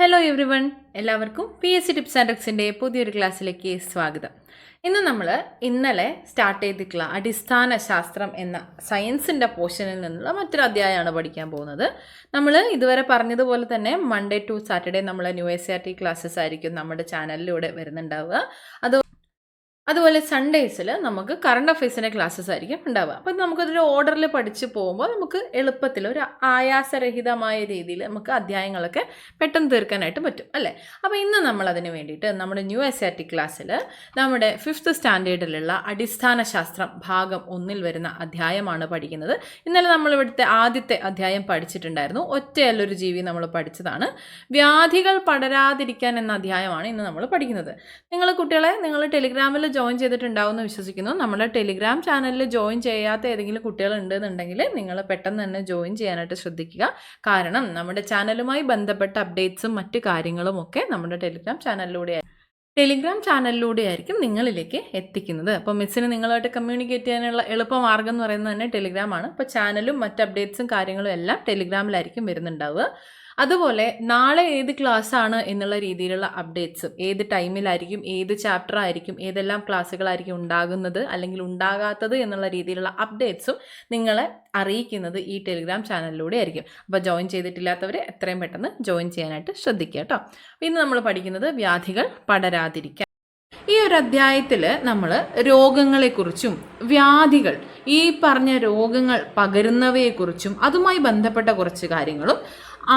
Hello everyone എല്ലാവർക്കും P S C tips and ട്രിക്സിന്റെ പുതിയൊരു ക്ലാസ്സിലേക്ക് സ്വാഗതം. ഇന്ന് നമ്മൾ ഇന്നലെ സ്റ്റാർട്ട് ചെയ്തിട്ടുള്ള അടിസ്ഥാന ശാസ്ത്രം എന്ന സയൻസിന്റെ പോർഷനിൽ നിന്നുള്ള മറ്റൊരു അധ്യായമാണ് പഠിക്കാൻ പോകുന്നത്. നമ്മൾ ഇതുവരെ പറഞ്ഞതുപോലെ തന്നെ മൺഡേ ടു സാറ്റർഡേ നമ്മൾ new S R T classes ആയിരിക്കും നമ്മുടെ ചാനലിലൂടെ വരുന്നുണ്ടാവുക. അത് അതുപോലെ സൺഡേസിൽ നമുക്ക് കറണ്ട് അഫയേഴ്സിന്റെ ക്ലാസ്സസ് ആയിരിക്കും ഉണ്ടാവുക. അപ്പം നമുക്കതൊരു ഓർഡറിൽ പഠിച്ച് പോകുമ്പോൾ നമുക്ക് എളുപ്പത്തിൽ ഒരു ആയാസരഹിതമായ രീതിയിൽ നമുക്ക് അധ്യായങ്ങളൊക്കെ പെട്ടെന്ന് തീർക്കാനായിട്ട് പറ്റും അല്ലേ? അപ്പോൾ ഇന്ന് നമ്മൾ അതിന് വേണ്ടിയിട്ട് നമ്മുടെ ന്യൂ എസ് ആർ ടി ക്ലാസ്സിൽ നമ്മുടെ ഫിഫ്ത്ത് സ്റ്റാൻഡേർഡിലുള്ള അടിസ്ഥാന ശാസ്ത്രം ഭാഗം ഒന്നിൽ വരുന്ന അധ്യായമാണ് പഠിക്കുന്നത്. ഇന്നലെ നമ്മൾ ഇവിടുത്തെ ആദ്യത്തെ അധ്യായം പഠിച്ചിട്ടുണ്ടായിരുന്നു. ഒറ്റയല്ലൊരു ജീവി നമ്മൾ പഠിച്ചതാണ്. വ്യാധികൾ പടരാതിരിക്കാൻ എന്ന അധ്യായമാണ് ഇന്ന് നമ്മൾ പഠിക്കുന്നത്. നിങ്ങൾ കുട്ടികളെ നിങ്ങൾ ടെലിഗ്രാമിൽ ജോയിൻ ചെയ്തിട്ടുണ്ടാവും എന്ന് വിശ്വസിക്കുന്നു. നമ്മുടെ ടെലിഗ്രാം ചാനലിൽ ജോയിൻ ചെയ്യാത്ത ഏതെങ്കിലും കുട്ടികൾ ഉണ്ടെന്നുണ്ടെങ്കിൽ നിങ്ങൾ പെട്ടെന്ന് തന്നെ ജോയിൻ ചെയ്യാനായിട്ട് ശ്രദ്ധിക്കുക. കാരണം നമ്മുടെ ചാനലുമായി ബന്ധപ്പെട്ട അപ്ഡേറ്റ്സും മറ്റു കാര്യങ്ങളും ഒക്കെ നമ്മുടെ ടെലിഗ്രാം ചാനലിലൂടെ ടെലിഗ്രാം ചാനലിലൂടെ ആയിരിക്കും നിങ്ങളിലേക്ക് എത്തിക്കുന്നത്. അപ്പോൾ മിസ്സിന് നിങ്ങളായിട്ട് കമ്മ്യൂണിക്കേറ്റ് ചെയ്യാനുള്ള എളുപ്പമാർഗം എന്ന് പറയുന്നത് തന്നെ ടെലിഗ്രാമാണ് അപ്പോൾ ചാനലും മറ്റ് അപ്ഡേറ്റ്സും കാര്യങ്ങളും എല്ലാം ടെലിഗ്രാമിലായിരിക്കും വരുന്നുണ്ടാവുക. അതുപോലെ നാളെ ഏത് ക്ലാസ് ആണ് എന്നുള്ള രീതിയിലുള്ള അപ്ഡേറ്റ്സും ഏത് ടൈമിലായിരിക്കും ഏത് ചാപ്റ്റർ ആയിരിക്കും ഏതെല്ലാം ക്ലാസ്സുകളായിരിക്കും ഉണ്ടാകുന്നത് അല്ലെങ്കിൽ ഉണ്ടാകാത്തത് എന്നുള്ള രീതിയിലുള്ള അപ്ഡേറ്റ്സും നിങ്ങളെ അറിയിക്കുന്നത് ഈ ടെലിഗ്രാം ചാനലിലൂടെ ആയിരിക്കും. അപ്പോൾ ജോയിൻ ചെയ്തിട്ടില്ലാത്തവർ എത്രയും പെട്ടെന്ന് ജോയിൻ ചെയ്യാനായിട്ട് ശ്രദ്ധിക്കുക കേട്ടോ ഇന്ന് നമ്മൾ പഠിക്കുന്നത് വ്യാധികൾ പടരാതിരിക്കാൻ. ഈ ഒരു അധ്യായത്തിൽ നമ്മൾ രോഗങ്ങളെക്കുറിച്ചും വ്യാധികൾ ഈ പറഞ്ഞ രോഗങ്ങൾ പകരുന്നവയെക്കുറിച്ചും അതുമായി ബന്ധപ്പെട്ട കുറച്ച് കാര്യങ്ങളും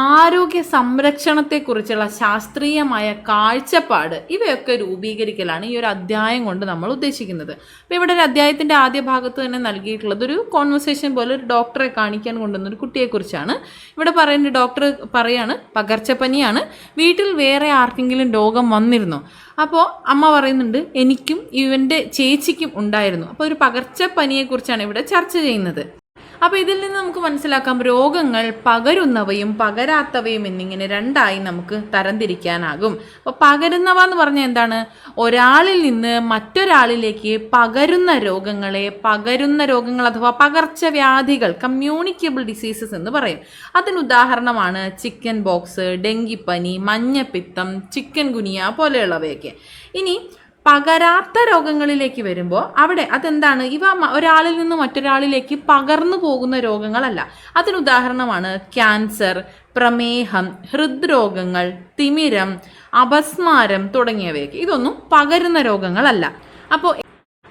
ആരോഗ്യ സംരക്ഷണത്തെക്കുറിച്ചുള്ള ശാസ്ത്രീയമായ കാഴ്ചപ്പാട് ഇവയൊക്കെ രൂപീകരിക്കലാണ് ഈ ഒരു അധ്യായം കൊണ്ട് നമ്മൾ ഉദ്ദേശിക്കുന്നത്. അപ്പോൾ ഇവിടെ ഒരു അധ്യായത്തിന്റെ ആദ്യ ഭാഗത്ത് തന്നെ നൽകിയിട്ടുള്ളത് ഒരു കോൺവെർസേഷൻ പോലെ ഒരു ഡോക്ടറെ കാണിക്കാൻ കൊണ്ടുവന്ന ഒരു കുട്ടിയെക്കുറിച്ചാണ്. ഇവിടെ പറയുന്ന ഡോക്ടർ പറയാണ് പകർച്ചപ്പനിയാണ്. വീട്ടിൽ വേറെ ആർക്കെങ്കിലും രോഗം വന്നിരുന്നോ? അപ്പോൾ അമ്മ പറയുന്നുണ്ട് എനിക്കും ഇവന്റെ ചേച്ചിക്കും ഉണ്ടായിരുന്നു. അപ്പോൾ ഒരു പകർച്ചപ്പനിയെക്കുറിച്ചാണ് ഇവിടെ ചർച്ച ചെയ്യുന്നത്. അപ്പോൾ ഇതിൽ നിന്ന് നമുക്ക് മനസ്സിലാക്കാം രോഗങ്ങൾ പകരുന്നവയും പകരാത്തവയും എന്നിങ്ങനെ രണ്ടായി നമുക്ക് തരംതിരിക്കാനാകും. അപ്പോൾ പകരുന്നവ എന്ന് പറഞ്ഞാൽ എന്താണ്? ഒരാളിൽ നിന്ന് മറ്റൊരാളിലേക്ക് പകരുന്ന രോഗങ്ങളെ പകരുന്ന രോഗങ്ങൾ അഥവാ പകർച്ചവ്യാധികൾ കമ്മ്യൂണിക്കബിൾ ഡിസീസസ് എന്ന് പറയും. അതിന് ഉദാഹരണമാണ് ചിക്കൻ ബോക്സ് ഡെങ്കിപ്പനി മഞ്ഞപ്പിത്തം ചിക്കൻ ഗുനിയ പോലെയുള്ളവയൊക്കെ. ഇനി പകരാത്ത രോഗങ്ങളിലേക്ക് വരുമ്പോൾ അവിടെ അതെന്താണ്? ഇവ ഒരാളിൽ നിന്ന് മറ്റൊരാളിലേക്ക് പകർന്നു പോകുന്ന രോഗങ്ങളല്ല. അതിനുദാഹരണമാണ് ക്യാൻസർ പ്രമേഹം ഹൃദ്രോഗങ്ങൾ തിമിരം അപസ്മാരം തുടങ്ങിയവയൊക്കെ. ഇതൊന്നും പകരുന്ന രോഗങ്ങളല്ല. അപ്പോൾ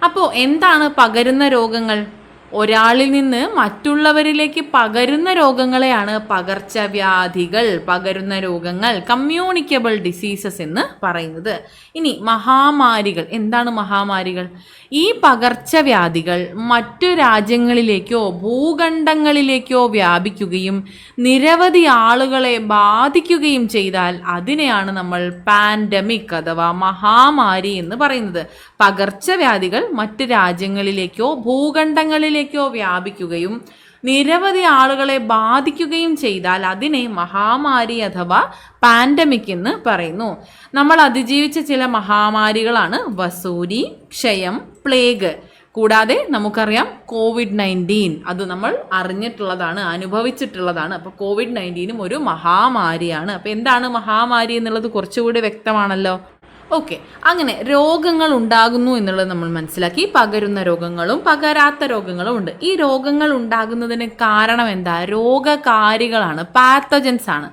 അപ്പോൾ എന്താണ് പകരുന്ന രോഗങ്ങൾ? ഒരാളിൽ നിന്ന് മറ്റുള്ളവരിലേക്ക് പകരുന്ന രോഗങ്ങളെയാണ് പകർച്ചവ്യാധികൾ പകരുന്ന രോഗങ്ങൾ കമ്മ്യൂണിക്കബിൾ ഡിസീസസ് എന്ന് പറയുന്നത്. ഇനി മഹാമാരികൾ എന്താണ് മഹാമാരികൾ? ഈ പകർച്ചവ്യാധികൾ മറ്റു രാജ്യങ്ങളിലേക്കോ ഭൂഖണ്ഡങ്ങളിലേക്കോ വ്യാപിക്കുകയും നിരവധി ആളുകളെ ബാധിക്കുകയും ചെയ്താൽ അതിനെയാണ് നമ്മൾ പാൻഡമിക് അഥവാ മഹാമാരി എന്ന് പറയുന്നത്. പകർച്ചവ്യാധികൾ മറ്റ് രാജ്യങ്ങളിലേക്കോ ഭൂഖണ്ഡങ്ങളിലേക്കോ വ്യാപിക്കുകയും നിരവധി ആളുകളെ ബാധിക്കുകയും ചെയ്താൽ അതിനെ മഹാമാരി അഥവാ പാൻഡമിക് എന്ന് പറയുന്നു. നമ്മൾ അതിജീവിച്ച ചില മഹാമാരികളാണ് വസൂരി ക്ഷയം പ്ലേഗ്. കൂടാതെ നമുക്കറിയാം കോവിഡ് നയന്റീൻ. അത് നമ്മൾ അറിഞ്ഞിട്ടുള്ളതാണ് അനുഭവിച്ചിട്ടുള്ളതാണ്. അപ്പോൾ കോവിഡ് നയന്റീനും ഒരു മഹാമാരിയാണ്. അപ്പോൾ എന്താണ് മഹാമാരി എന്നുള്ളത് കുറച്ചുകൂടി വ്യക്തമാണല്ലോ? ഓക്കെ അങ്ങനെ രോഗങ്ങൾ ഉണ്ടാകുന്നു എന്നുള്ളത് നമ്മൾ മനസ്സിലാക്കി. പകരുന്ന രോഗങ്ങളും പകരാത്ത രോഗങ്ങളും ഉണ്ട്. ഈ രോഗങ്ങൾ ഉണ്ടാകുന്നതിന് കാരണം എന്താ? രോഗകാരികളാണ്. പാത്തജൻസ് ആണ്.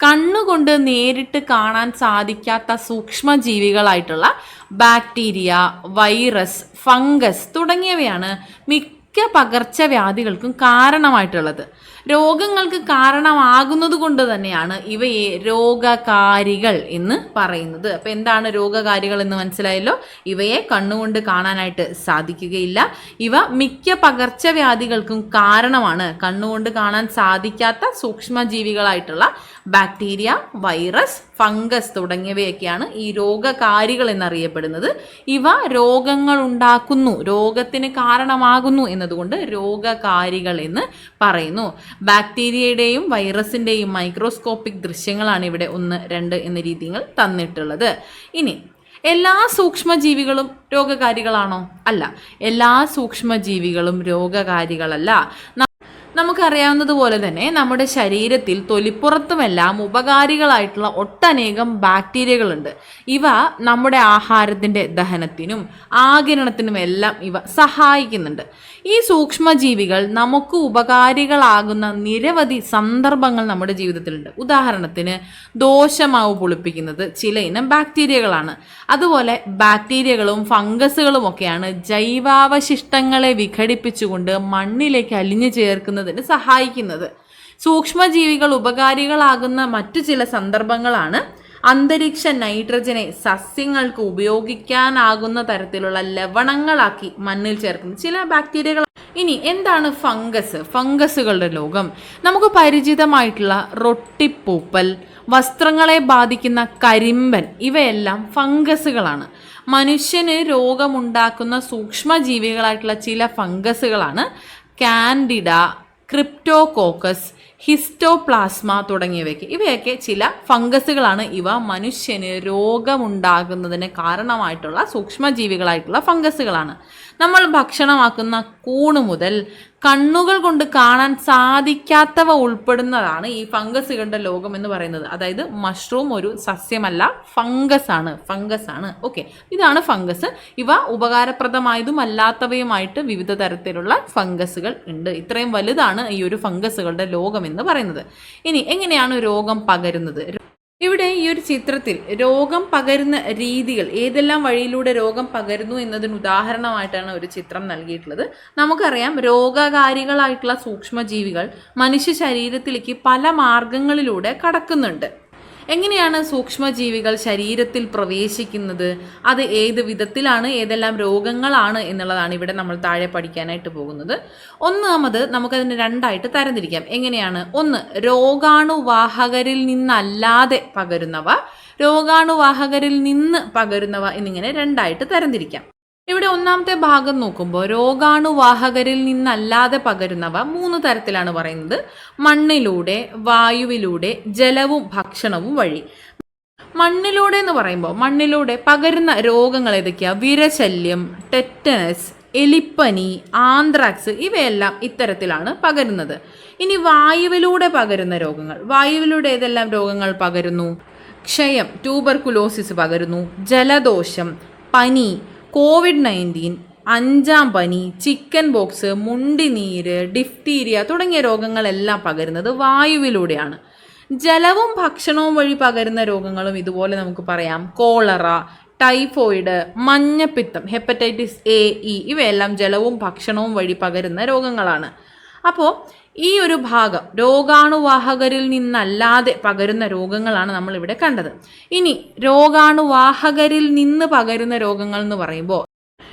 കണ്ണുകൊണ്ട് നേരിട്ട് കാണാൻ സാധിക്കാത്ത സൂക്ഷ്മജീവികളായിട്ടുള്ള ബാക്ടീരിയ വൈറസ് ഫംഗസ് തുടങ്ങിയവയാണ് മിക്ക പകർച്ചവ്യാധികൾക്കും കാരണമായിട്ടുള്ളത്. രോഗങ്ങൾക്ക് കാരണമാകുന്നത് കൊണ്ട് തന്നെയാണ് ഇവയെ രോഗകാരികൾ എന്ന് പറയുന്നത്. അപ്പോൾ എന്താണ് രോഗകാരികൾ എന്ന് മനസ്സിലായല്ലോ? ഇവയെ കണ്ണുകൊണ്ട് കാണാനായിട്ട് സാധിക്കുകയില്ല. ഇവ മിക്ക പകർച്ചവ്യാധികൾക്കും കാരണമാണ്. കണ്ണുകൊണ്ട് കാണാൻ സാധിക്കാത്ത സൂക്ഷ്മജീവികളായിട്ടുള്ള ബാക്ടീരിയ വൈറസ് ഫംഗസ് തുടങ്ങിയവയൊക്കെയാണ് ഈ രോഗകാരികൾ എന്നറിയപ്പെടുന്നത്. ഇവ രോഗങ്ങൾ ഉണ്ടാക്കുന്നു രോഗത്തിന് കാരണമാകുന്നു എന്നതുകൊണ്ട് രോഗകാരികൾ എന്ന് പറയുന്നു. ബാക്ടീരിയയുടെയും വൈറസിന്റെയും മൈക്രോസ്കോപ്പിക് ദൃശ്യങ്ങളാണ് ഇവിടെ ഒന്ന് രണ്ട് എന്ന രീതികൾ തന്നിട്ടുള്ളത്. ഇനി എല്ലാ സൂക്ഷ്മജീവികളും രോഗകാരികളാണോ? അല്ല എല്ലാ സൂക്ഷ്മജീവികളും രോഗകാരികളല്ല. നമുക്കറിയാവുന്നതുപോലെ തന്നെ നമ്മുടെ ശരീരത്തിൽ തൊലിപ്പുറത്തുമെല്ലാം ഉപകാരികളായിട്ടുള്ള ഒട്ടനേകം ബാക്ടീരിയകളുണ്ട്. ഇവ നമ്മുടെ ആഹാരത്തിന്റെ ദഹനത്തിനും ആകിരണത്തിനും എല്ലാം ഇവ സഹായിക്കുന്നുണ്ട്. ഈ സൂക്ഷ്മജീവികൾ നമുക്ക് ഉപകാരികളാകുന്ന നിരവധി സന്ദർഭങ്ങൾ നമ്മുടെ ജീവിതത്തിലുണ്ട്. ഉദാഹരണത്തിന് ദോശമാവ് പുളിപ്പിക്കുന്നത് ചില ഇനം ബാക്ടീരിയകളാണ്. അതുപോലെ ബാക്ടീരിയകളും ഫംഗസുകളും ഒക്കെയാണ് ജൈവാവശിഷ്ടങ്ങളെ വിഘടിപ്പിച്ചുകൊണ്ട് മണ്ണിലേക്ക് അലിഞ്ഞു ചേർക്കുന്നതിന് സഹായിക്കുന്നത്. സൂക്ഷ്മജീവികൾ ഉപകാരികളാകുന്ന മറ്റു ചില സന്ദർഭങ്ങളാണ് അന്തരീക്ഷ നൈട്രജനെ സസ്യങ്ങൾക്ക് ഉപയോഗിക്കാനാകുന്ന തരത്തിലുള്ള ലവണങ്ങളാക്കി മണ്ണിൽ ചേർക്കുന്നു. ചില ബാക്ടീരിയകൾ ഇനി എന്താണ് ഫംഗസ്? ഫംഗസുകളുടെ ലോകം. നമുക്ക് പരിചിതമായിട്ടുള്ള റൊട്ടിപ്പൂപ്പൽ വസ്ത്രങ്ങളെ ബാധിക്കുന്ന കരിമ്പൻ ഇവയെല്ലാം ഫംഗസുകളാണ്. മനുഷ്യന് രോഗമുണ്ടാക്കുന്ന സൂക്ഷ്മജീവികളായിട്ടുള്ള ചില ഫംഗസുകളാണ് കാൻഡിഡ ക്രിപ്റ്റോകോക്കസ് ഹിസ്റ്റോപ്ലാസ്മ തുടങ്ങിയവയ്ക്ക്. ഇവയൊക്കെ ചില ഫംഗസുകളാണ്. ഇവ മനുഷ്യന് രോഗമുണ്ടാകുന്നതിന് കാരണമായിട്ടുള്ള സൂക്ഷ്മജീവികളായിട്ടുള്ള ഫംഗസുകളാണ്. നമ്മൾ ഭക്ഷണമാക്കുന്ന കൂണ് മുതൽ കണ്ണുകൾ കൊണ്ട് കാണാൻ സാധിക്കാത്തവ ഉൾപ്പെടുന്നതാണ് ഈ ഫംഗസുകളുടെ ലോകം എന്ന് പറയുന്നത്. അതായത് മഷ്റൂം ഒരു സസ്യമല്ല ഫംഗസ് ആണ് ഫംഗസ് ആണ് ഓക്കെ ഇതാണ് ഫംഗസ്. ഇവ ഉപകാരപ്രദമായതും അല്ലാത്തവയുമായിട്ട് വിവിധ തരത്തിലുള്ള ഫംഗസുകൾ ഉണ്ട്. ഇത്രയും വലുതാണ് ഈ ഒരു ഫംഗസുകളുടെ ലോകം എന്ന് പറയുന്നത്. ഇനി എങ്ങനെയാണ് രോഗം പകരുന്നത്? ഇവിടെ ഈ ഒരു ചിത്രത്തിൽ രോഗം പകരുന്ന രീതികൾ ഏതെല്ലാം വഴിയിലൂടെ രോഗം പകരുന്നു എന്നതിന് ഉദാഹരണമായിട്ടാണ് ഒരു ചിത്രം നൽകിയിട്ടുള്ളത്. നമുക്കറിയാം രോഗകാരികളായിട്ടുള്ള സൂക്ഷ്മജീവികൾ മനുഷ്യ ശരീരത്തിലേക്ക് പല മാർഗങ്ങളിലൂടെ കടക്കുന്നുണ്ട്. എങ്ങനെയാണ് സൂക്ഷ്മജീവികൾ ശരീരത്തിൽ പ്രവേശിക്കുന്നത്? അത് ഏത് വിധത്തിലാണ്? ഏതെല്ലാം രോഗങ്ങളാണ് എന്നുള്ളതാണ് ഇവിടെ നമ്മൾ താഴെ പഠിക്കാനായിട്ട് പോകുന്നത്. ഒന്നാമത് നമുക്കതിനെ രണ്ടായിട്ട് തരംതിരിക്കാം. എങ്ങനെയാണ്? ഒന്ന് രോഗാണുവാഹകരിൽ നിന്നല്ലാതെ പകരുന്നവ. രോഗാണുവാഹകരിൽ നിന്ന് പകരുന്നവ എന്നിങ്ങനെ രണ്ടായിട്ട് തരംതിരിക്കാം. ഇവിടെ ഒന്നാമത്തെ ഭാഗം നോക്കുമ്പോൾ രോഗാണുവാഹകരിൽ നിന്നല്ലാതെ പകരുന്നവ മൂന്ന് തരത്തിലാണ് പറയുന്നത്. മണ്ണിലൂടെ വായുവിലൂടെ ജലവും ഭക്ഷണവും വഴി. മണ്ണിലൂടെ എന്ന് പറയുമ്പോൾ മണ്ണിലൂടെ പകരുന്ന രോഗങ്ങൾ ഏതൊക്കെയാ? വിരശല്യം ടെറ്റനസ് എലിപ്പനി ആന്ത്രാക്സ് ഇവയെല്ലാം ഇത്തരത്തിലാണ് പകരുന്നത്. ഇനി വായുവിലൂടെ പകരുന്ന രോഗങ്ങൾ. വായുവിലൂടെ ഏതെല്ലാം രോഗങ്ങൾ പകരുന്നു? ക്ഷയം ട്യൂബർകുലോസിസ് പകരുന്നു. ജലദോഷം പനി കോവിഡ് നയന്റീൻ അഞ്ചാം പനി ചിക്കൻ ബോക്സ് മുണ്ടിനീര് ഡിഫ്തീരിയ തുടങ്ങിയ രോഗങ്ങളെല്ലാം പകരുന്നത് വായുവിലൂടെയാണ്. ജലവും ഭക്ഷണവും വഴി പകരുന്ന രോഗങ്ങളും ഇതുപോലെ നമുക്ക് പറയാം. കോളറ ടൈഫോയിഡ് മഞ്ഞപ്പിത്തം ഹെപ്പറ്റൈറ്റിസ് എ ഇ ഇവയെല്ലാം ജലവും ഭക്ഷണവും വഴി പകരുന്ന രോഗങ്ങളാണ്. അപ്പോൾ ഈ ഒരു ഭാഗം രോഗാണുവാഹകരിൽ നിന്നല്ലാതെ പകരുന്ന രോഗങ്ങളാണ് നമ്മൾ ഇവിടെ കണ്ടത്. ഇനി രോഗാണുവാഹകരിൽ നിന്ന് പകരുന്ന രോഗങ്ങൾ എന്ന് പറയുമ്പോൾ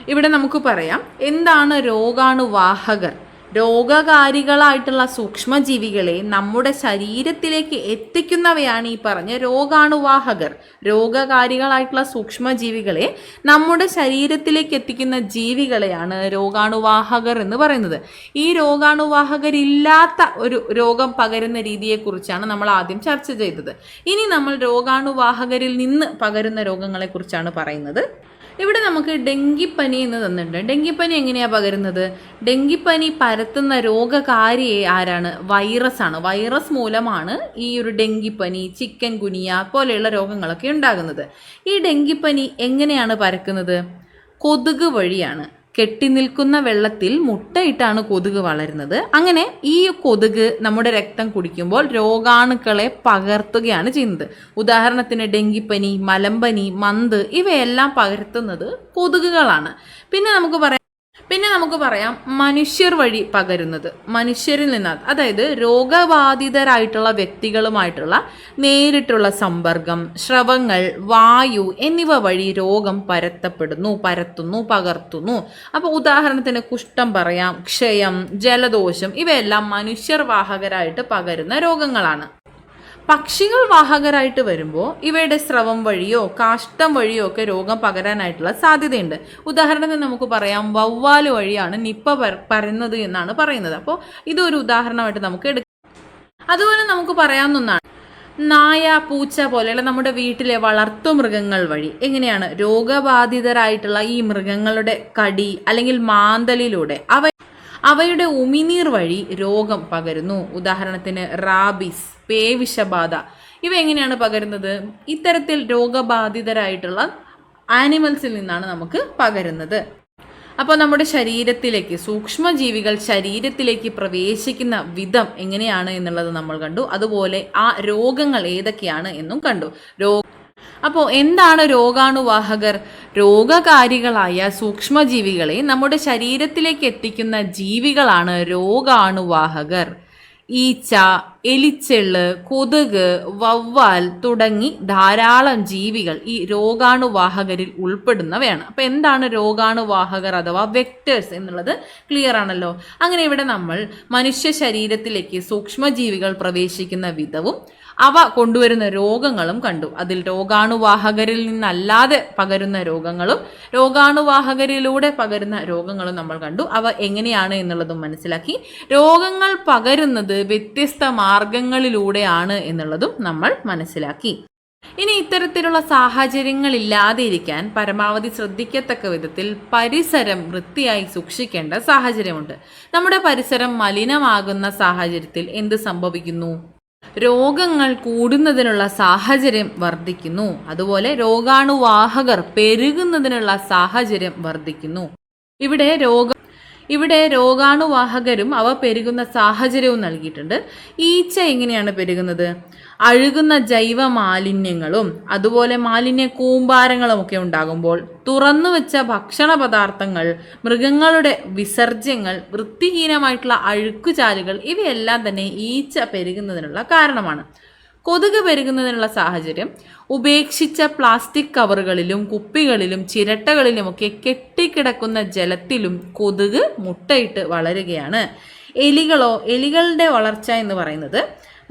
ഇവിടെ നമുക്ക് പറയാം എന്താണ് രോഗാണുവാഹകർ? രോഗകാരികളായിട്ടുള്ള സൂക്ഷ്മജീവികളെ നമ്മുടെ ശരീരത്തിലേക്ക് എത്തിക്കുന്നവയാണ് ഈ പറഞ്ഞ രോഗാണുവാഹകർ. രോഗകാരികളായിട്ടുള്ള സൂക്ഷ്മജീവികളെ നമ്മുടെ ശരീരത്തിലേക്ക് എത്തിക്കുന്ന ജീവികളെയാണ് രോഗാണുവാഹകർ എന്ന് പറയുന്നത്. ഈ രോഗാണുവാഹകരില്ലാത്ത ഒരു രോഗം പകരുന്ന രീതിയെക്കുറിച്ചാണ് നമ്മൾ ആദ്യം ചർച്ച ചെയ്തത്. ഇനി നമ്മൾ രോഗാണുവാഹകരിൽ നിന്ന് പകരുന്ന രോഗങ്ങളെക്കുറിച്ചാണ് പറയുന്നത്. ഇവിടെ നമുക്ക് ഡെങ്കിപ്പനി എന്ന് തന്നിട്ടുണ്ട്. ഡെങ്കിപ്പനി എങ്ങനെയാണ് പകരുന്നത്? ഡെങ്കിപ്പനി പരത്തുന്ന രോഗകാരിയെ ആരാണ്? വൈറസ് ആണ്. വൈറസ് മൂലമാണ് ഈ ഒരു ഡെങ്കിപ്പനി ചിക്കൻ ഗുനിയ പോലെയുള്ള രോഗങ്ങളൊക്കെ ഉണ്ടാകുന്നത്. ഈ ഡെങ്കിപ്പനി എങ്ങനെയാണ് പരക്കുന്നത്? കൊതുക് വഴിയാണ്. കെട്ടിനിൽക്കുന്ന വെള്ളത്തിൽ മുട്ടയിട്ടാണ് കൊതുക് വളരുന്നത്. അങ്ങനെ ഈ കൊതുക് നമ്മുടെ രക്തം കുടിക്കുമ്പോൾ രോഗാണുക്കളെ പകർത്തുകയാണ് ചെയ്യുന്നത്. ഉദാഹരണത്തിന് ഡെങ്കിപ്പനി മലമ്പനി മന്ത് ഇവയെല്ലാം പകർത്തുന്നത് കൊതുകുകളാണ്. പിന്നെ നമുക്ക് പറയാം പിന്നെ നമുക്ക് പറയാം മനുഷ്യർ വഴി പകരുന്നത്. മനുഷ്യരിൽ നിന്ന് അതായത് രോഗബാധിതരായിട്ടുള്ള വ്യക്തികളുമായിട്ടുള്ള നേരിട്ടുള്ള സമ്പർക്കം ശ്രവങ്ങൾ വായു എന്നിവ വഴി രോഗം പരത്തപ്പെടുന്നു പരത്തുന്നു പകർത്തുന്നു. അപ്പോൾ ഉദാഹരണത്തിന് കുഷ്ഠം പറയാം ക്ഷയം ജലദോഷം ഇവയെല്ലാം മനുഷ്യർ വാഹകരായിട്ട് പകരുന്ന രോഗങ്ങളാണ്. പക്ഷികൾ വാഹകരായിട്ട് വരുമ്പോൾ ഇവയുടെ സ്രവം വഴിയോ കാഷ്ടം വഴിയോ ഒക്കെ രോഗം പകരാനായിട്ടുള്ള സാധ്യതയുണ്ട്. ഉദാഹരണത്തിന് നമുക്ക് പറയാം വവ്വാൽ വഴിയാണ് നിപ്പ പരന്നത് എന്നാണ് പറയുന്നത്. അപ്പോൾ ഇതൊരു ഉദാഹരണമായിട്ട് നമുക്ക് എടുക്കാം. അതുപോലെ നമുക്ക് പറയാവുന്നതാണ് നായ പൂച്ച പോലെയുള്ള നമ്മുടെ വീട്ടിലെ വളർത്തു മൃഗങ്ങൾ വഴി എങ്ങനെയാണ് രോഗബാധിതരായിട്ടുള്ള ഈ മൃഗങ്ങളുടെ കടി അല്ലെങ്കിൽ മാന്തലിലൂടെ അവ അവയുടെ ഉമിനീർ വഴി രോഗം പകരുന്നു. ഉദാഹരണത്തിന് റാബിസ് പേവിഷബാധ ഇവ എങ്ങനെയാണ് പകരുന്നത്? ഇത്തരത്തിൽ രോഗബാധിതരായിട്ടുള്ള ആനിമൽസിൽ നിന്നാണ് നമുക്ക് പകരുന്നത്. അപ്പോൾ നമ്മുടെ ശരീരത്തിലേക്ക് സൂക്ഷ്മജീവികൾ ശരീരത്തിലേക്ക് പ്രവേശിക്കുന്ന വിധം എങ്ങനെയാണ് എന്നുള്ളത് നമ്മൾ കണ്ടു. അതുപോലെ ആ രോഗങ്ങൾ ഏതൊക്കെയാണ് എന്നും കണ്ടു. രോ അപ്പോൾ എന്താണ് രോഗാണുവാഹകർ രോഗകാരികളായ സൂക്ഷ്മജീവികളെ നമ്മുടെ ശരീരത്തിലേക്ക് എത്തിക്കുന്ന ജീവികളാണ് രോഗാണുവാഹകർ. ഈച്ച എലിച്ചെള്ള് കൊതുക് വവ്വാൽ തുടങ്ങി ധാരാളം ജീവികൾ ഈ രോഗാണുവാഹകരിൽ ഉൾപ്പെടുന്നവയാണ്. അപ്പം എന്താണ് രോഗാണുവാഹകർ അഥവാ വെക്ടേഴ്സ് എന്നുള്ളത് ക്ലിയർ ആണല്ലോ. അങ്ങനെ ഇവിടെ നമ്മൾ മനുഷ്യ ശരീരത്തിലേക്ക് സൂക്ഷ്മജീവികൾ പ്രവേശിക്കുന്ന വിധവും അവ കൊണ്ടുവരുന്ന രോഗങ്ങളും കണ്ടു. അതിൽ രോഗാണുവാഹകരിൽ നിന്നല്ലാതെ പകരുന്ന രോഗങ്ങളും രോഗാണുവാഹകരിലൂടെ പകരുന്ന രോഗങ്ങളും നമ്മൾ കണ്ടു. അവ എങ്ങനെയാണ് എന്നുള്ളതും മനസ്സിലാക്കി. രോഗങ്ങൾ പകരുന്നത് വ്യത്യസ്ത മാർഗങ്ങളിലൂടെയാണ് എന്നുള്ളതും നമ്മൾ മനസ്സിലാക്കി. ഇനി ഇത്തരത്തിലുള്ള സാഹചര്യങ്ങൾ ഇല്ലാതിരിക്കാൻ പരമാവധി ശ്രദ്ധിക്കത്തക്ക വിധത്തിൽ പരിസരം വൃത്തിയായി സൂക്ഷിക്കേണ്ട സാഹചര്യമുണ്ട്. നമ്മുടെ പരിസരം മലിനമാകുന്ന സാഹചര്യത്തിൽ എന്ത് സംഭവിക്കുന്നു? രോഗങ്ങൾ കൂടുന്നതിനുള്ള സാഹചര്യം വർദ്ധിക്കുന്നു. അതുപോലെ രോഗാണുവാഹകർ പെരുകുന്നതിനുള്ള സാഹചര്യം വർദ്ധിക്കുന്നു. ഇവിടെ രോഗ ഇവിടെ രോഗാണുവാഹകരും അവ പെരുകുന്ന സാഹചര്യവും നൽകിയിട്ടുണ്ട്. ഈച്ച എങ്ങനെയാണ് പെരുകുന്നത്? അഴുകുന്ന ജൈവ മാലിന്യങ്ങളും അതുപോലെ മാലിന്യ കൂമ്പാരങ്ങളും ഒക്കെ ഉണ്ടാകുമ്പോൾ തുറന്നു വെച്ച ഭക്ഷണ പദാർത്ഥങ്ങൾ മൃഗങ്ങളുടെ വിസർജ്യങ്ങൾ വൃത്തിഹീനമായിട്ടുള്ള അഴുക്കുചാലുകൾ ഇവയെല്ലാം തന്നെ ഈച്ച പെരുകുന്നതിനുള്ള കാരണമാണ്. കൊതുക് പെരുകുന്നതിനുള്ള സാഹചര്യം ഉപേക്ഷിച്ച പ്ലാസ്റ്റിക് കവറുകളിലും കുപ്പികളിലും ചിരട്ടകളിലുമൊക്കെ കെട്ടിക്കിടക്കുന്ന ജലത്തിലും കൊതുക് മുട്ടയിട്ട് വളരുകയാണ്. എലികളോ എലികളുടെ വളർച്ച എന്ന് പറയുന്നത്